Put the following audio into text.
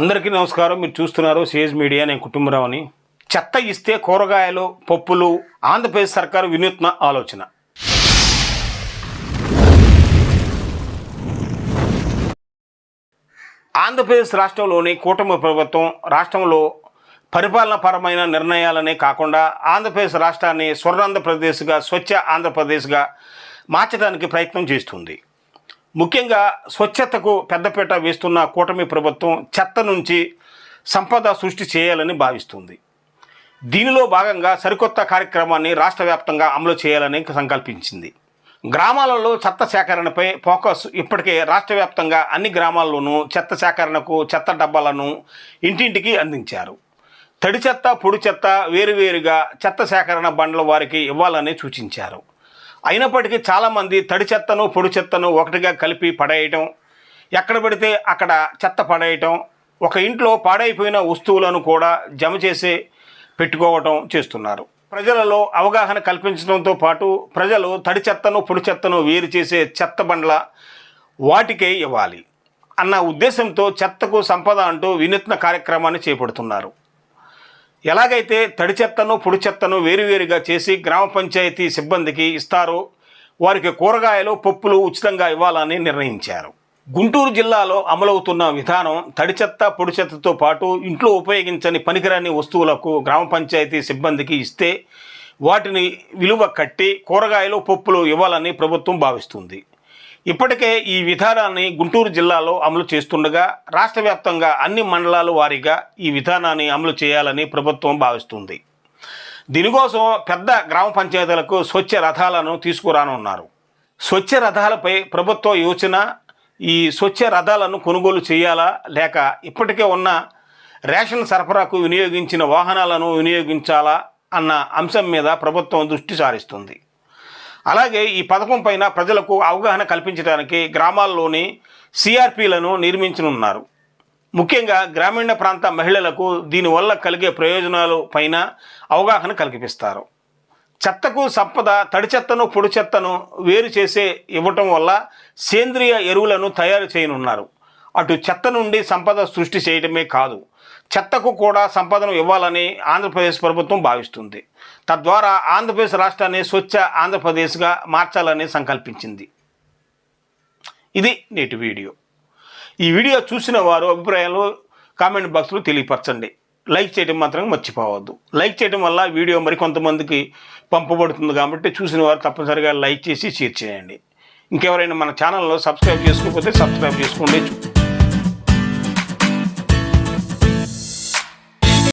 అందరికీ నమస్కారం. మీరు చూస్తున్నారు సిఎస్ మీడియా. నేను కుటుంబరావుని. చెత్త ఇస్తే కూరగాయలు పప్పులు ఆంధ్రప్రదేశ్ సర్కారు వినూత్న ఆలోచన. ఆంధ్రప్రదేశ్ రాష్ట్రంలోని కూటమి ప్రభుత్వం రాష్ట్రంలో పరిపాలనపరమైన నిర్ణయాలనే కాకుండా ఆంధ్రప్రదేశ్ రాష్ట్రాన్ని స్వర్ణాంధ్రప్రదేశ్గా స్వచ్ఛ ఆంధ్రప్రదేశ్గా మార్చడానికి ప్రయత్నం చేస్తుంది. ముఖ్యంగా స్వచ్ఛతకు పెద్దపీట వేస్తున్న కూటమి ప్రభుత్వం చెత్త నుంచి సంపద సృష్టి చేయాలని భావిస్తుంది. దీనిలో భాగంగా సరికొత్త కార్యక్రమాన్ని రాష్ట్ర వ్యాప్తంగా అమలు చేయాలని సంకల్పించింది. గ్రామాలలో చెత్త సేకరణపై ఫోకస్ ఇప్పటికే రాష్ట్ర వ్యాప్తంగా అన్ని గ్రామాల్లోనూ చెత్త సేకరణకు చెత్త డబ్బాలను ఇంటింటికి అందించారు. తడి చెత్త పొడి చెత్త వేరువేరుగా చెత్త సేకరణ బండ్ల వారికి ఇవ్వాలని సూచించారు. అయినప్పటికీ చాలామంది తడి చెత్తను పొడి చెత్తను ఒకటిగా కలిపి పడేయటం ఎక్కడ పడితే అక్కడ చెత్త పడేయటం ఒక ఇంట్లో పాడైపోయిన వస్తువులను కూడా జమ చేసి పెట్టుకోవటం చేస్తున్నారు. ప్రజలలో అవగాహన కల్పించడంతో పాటు ప్రజలు తడి చెత్తను పొడి చెత్తను వేరు చేసే చెత్త బండ్ల వాటికే ఇవ్వాలి అన్న ఉద్దేశంతో చెత్తకు సంపద అంటూ వినూత్న కార్యక్రమాన్ని చేపడుతున్నారు. ఎలాగైతే తడి చెత్తను పొడి చెత్తను వేరువేరుగా చేసి గ్రామ పంచాయతీ సిబ్బందికి ఇస్తారో వారికి కూరగాయలు పప్పులు ఉచితంగా ఇవ్వాలని నిర్ణయించారు. గుంటూరు జిల్లాలో అమలవుతున్న విధానం తడి చెత్త పొడి చెత్తతో పాటు ఇంట్లో ఉపయోగించని పనికిరాని వస్తువులకు గ్రామ పంచాయతీ సిబ్బందికి ఇస్తే వాటిని విలువ కట్టి కూరగాయలు పప్పులు ఇవ్వాలని ప్రభుత్వం భావిస్తుంది. ఇప్పటికే ఈ విధానాన్ని గుంటూరు జిల్లాలో అమలు చేస్తుండగా రాష్ట్ర వ్యాప్తంగా అన్ని మండలాల వారీగా ఈ విధానాన్ని అమలు చేయాలని ప్రభుత్వం భావిస్తుంది. దీనికోసం పెద్ద గ్రామ పంచాయతీలకు స్వచ్ఛ రథాలను తీసుకురానున్నారు. స్వచ్ఛ రథాలపై ప్రభుత్వ యోచన ఈ స్వచ్ఛ రథాలను కొనుగోలు చేయాలా లేక ఇప్పటికే ఉన్న రేషన్ సరఫరాకు వినియోగించిన వాహనాలను వినియోగించాలా అన్న అంశం మీద ప్రభుత్వం దృష్టి సారిస్తుంది. అలాగే ఈ పథకం పైన ప్రజలకు అవగాహన కల్పించడానికి గ్రామాల్లోని సిఆర్పిలను నిర్మించనున్నారు. ముఖ్యంగా గ్రామీణ ప్రాంత మహిళలకు దీనివల్ల కలిగే ప్రయోజనాలు పైన అవగాహన కల్పిస్తారు. చెత్తకు సంపద తడి చెత్తను పొడి చెత్తను వేరు చేసే ఇవ్వటం వల్ల సేంద్రియ ఎరువులను తయారు చేయనున్నారు. అటు చెత్త నుండి సంపద సృష్టి చేయడమే కాదు చెత్తకు కూడా సంపదను ఇవ్వాలని ఆంధ్రప్రదేశ్ ప్రభుత్వం భావిస్తుంది. తద్వారా ఆంధ్రప్రదేశ్ రాష్ట్రాన్ని స్వచ్ఛ ఆంధ్రప్రదేశ్గా మార్చాలని సంకల్పించింది. ఇది నేటి వీడియో. ఈ వీడియో చూసిన వారు అభిప్రాయాలు కామెంట్ బాక్స్లో తెలియపరచండి. లైక్ చేయడం మాత్రం మర్చిపోవద్దు. లైక్ చేయడం వల్ల వీడియో మరికొంతమందికి పంపబడుతుంది కాబట్టి చూసిన వారు తప్పనిసరిగా లైక్ చేసి షేర్ చేయండి. ఇంకెవరైనా మన ఛానల్లో సబ్స్క్రైబ్ చేసుకోకపోతే సబ్స్క్రైబ్ చేసుకోండి.